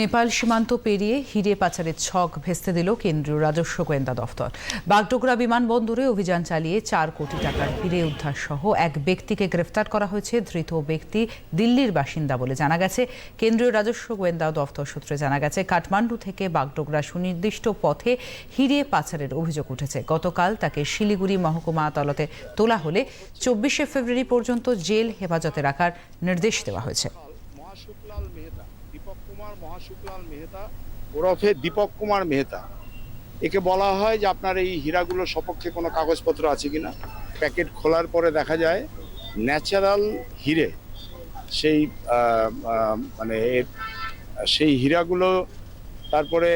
নেপাল সীমান্ত পেরিয়ে হিরে পাচারের ছক ভেস্তে দিল কেন্দ্রীয় রাজস্ব গোয়েন্দা দফতর। বাগডোগরা বিমানবন্দরে অভিযান চালিয়ে চার কোটি টাকার হিরে উদ্ধার সহ এক ব্যক্তিকে গ্রেফতার করা হয়েছে। ধৃত ব্যক্তি দিল্লির বাসিন্দা বলে জানা গেছে। কেন্দ্রীয় রাজস্ব গোয়েন্দা দফতর সূত্রে জানা গেছে, কাঠমান্ডু থেকে বাগডোগরা সুনির্দিষ্ট পথে হিরে পাচারের অভিযোগ উঠেছে। গতকাল তাকে শিলিগুড়ি মহকুমা আদালতে তোলা হলে চব্বিশে ফেব্রুয়ারি পর্যন্ত জেল হেফাজতে রাখার নির্দেশ দেওয়া হয়েছে। মহাশুকলাল মেহতা, দীপক কুমার মহাশুকলাল মেহতা, ওরফে দীপক কুমার মেহতা। একে বলা হয় যে আপনার এই হীরাগুলোর সপক্ষে কোনো কাগজপত্র আছে কিনা প্যাকেট খোলার পরে দেখা যায় ন্যাচারাল হিরে সেই মানে সেই হীরাগুলো তারপরে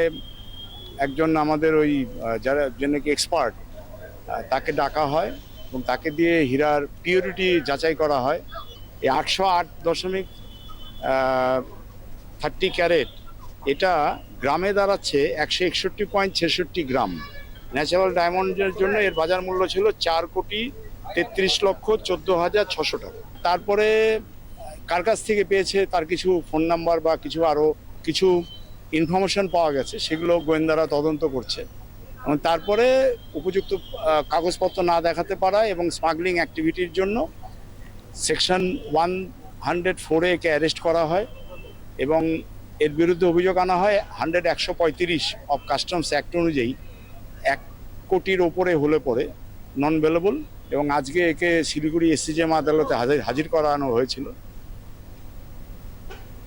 একজন আমাদের ওই যারা যে নাকি এক্সপার্ট তাকে ডাকা হয় এবং তাকে দিয়ে হীরার পিওরিটি যাচাই করা হয়। এই আটশো আট দশমিক থার্টি ক্যারেট এটা গ্রামে দাঁড়াচ্ছে একশো একষট্টি পয়েন্ট ছেষট্টি গ্রাম। ন্যাচারাল ডায়মন্ডের জন্য এর বাজার মূল্য ছিল চার কোটি তেত্রিশ লক্ষ চোদ্দ হাজার ছশো টাকা। তারপরে কার কাছ থেকে পেয়েছে তার কিছু ফোন নাম্বার বা কিছু আরও কিছু ইনফরমেশন পাওয়া গেছে, সেগুলো গোয়েন্দারা তদন্ত করছে। এবং তারপরে উপযুক্ত কাগজপত্র না দেখাতে পারা এবং স্মাগলিং অ্যাক্টিভিটির জন্য সেকশন ওয়ান হান্ড্রেড ফোরে একে অ্যারেস্ট করা হয় এবং এর বিরুদ্ধে অভিযোগ আনা হয় হান্ড্রেড একশো পঁয়ত্রিশ অফ কাস্টমস অ্যাক্ট অনুযায়ী এক কোটির ওপরে হলে পরে নন ভেলেবল এবং আজকে একে শিলিগুড়ি এসসিজেম আদালতে হাজির হাজির করানো হয়েছিল।